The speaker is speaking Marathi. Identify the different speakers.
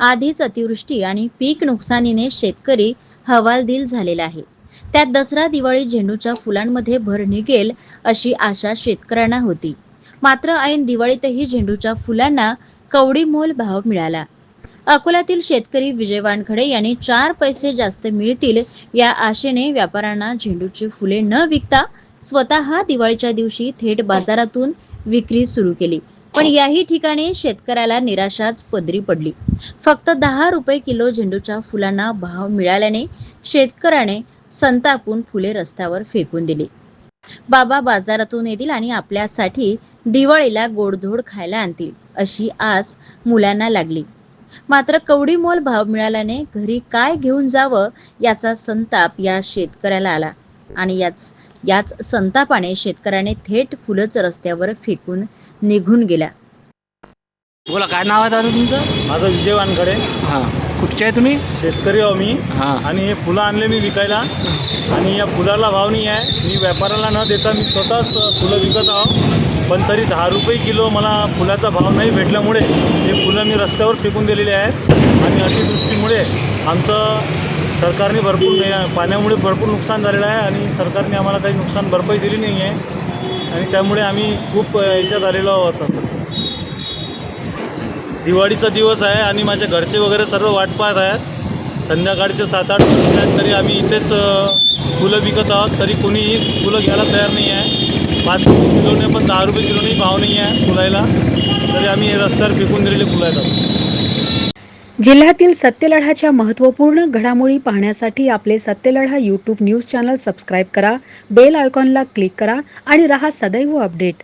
Speaker 1: आधीच अतिवृष्टी आणि पीक नुकसानीने शेतकरी हवालदिल झालेला आहे. त्यात दसरा दिवाळी झेंडूच्या फुलांमध्ये भर निघेल अशी आशा शेतकऱ्यांना होती. मात्र ऐन दिवाळीतही झेंडूच्या फुलांना कवडी मोल भाव मिळाला. अकोल्यातील शेतकरी विजय वानखडे यांनी चार पैसे जास्त मिळतील या आशेने व्यापाऱ्यांना झेंडूची फुले न विकता स्वतः दिवाळीच्या दिवशी थेट बाजारातून विक्री सुरू केली. पण याही ठिकाणी शेतकऱ्याला निराशाच पदरी पडली. फक्त दहा रुपये किलो झेंडूच्या फुलांना भाव मिळाल्याने शेतकऱ्याने संतापून फुले रस्त्यावर फेकून दिली. बाबा बाजारातून येतील आणि आपल्यासाठी दिवाळीला गोडधोड खायला आणतील अशी आस मुलांना लागली. मात्र कवडी मोल भाव मिळाल्याने घरी काय घेऊन जावं याचा संताप या शेतकऱ्याला आला. आणि याच याच संतापाने शेतकऱ्याने थेट फुलंच रस्त्यावर फेकून निघून गेला
Speaker 2: बोला काय नाव आहे दादा तुमचं?
Speaker 3: माझं विजय वानखडे.
Speaker 2: हां. कुठचे आहे तुम्ही?
Speaker 3: शेतकरी आहो मी.
Speaker 2: हां.
Speaker 3: आणि हे फुलं आणले मी विकायला. आणि या फुलाला भाव नाही आहे. मी व्यापाऱ्याला न देता मी स्वतःच फुलं विकत आहो. पण तरी दहा रुपये किलो मला फुलाचा भाव नाही भेटल्यामुळे हे फुलं मी रस्त्यावर फेकून दिलेले आहेत. आणि अतिवृष्टीमुळे आमचं सरकारने भरपूर पाण्यामुळे भरपूर नुकसान झालेलं आहे आणि सरकारने आम्हाला काही नुकसान भरपाई दिली नाही आहे. आणि त्यामुळे आम्ही खूप याच्यात आलेलो आहोत दिवाळीचा दिवस आहे आणि माझ्या घरचे वगैरे सर्व वाट पाहत आहेत. संध्याकाळचे सात आठ तरी आम्ही इथेच फुलं विकत आहोत. तरी कोणीही फुलं घ्यायला तयार नाही आहे. पाच किलोने पण दहा रुपये किलोने भाव नाही आहे फुलायला. तरी आम्ही हे रस्त्यावर फेकून दिलेले फुलायला.
Speaker 4: जिल्ह्यातील सत्यलढाच्या महत्त्वपूर्ण घडामोडी पाहण्यासाठी आपले Satyaladha YouTube news channel subscribe करा बेल आयकॉनला क्लिक करा आणि रहा सदैव अपडेट.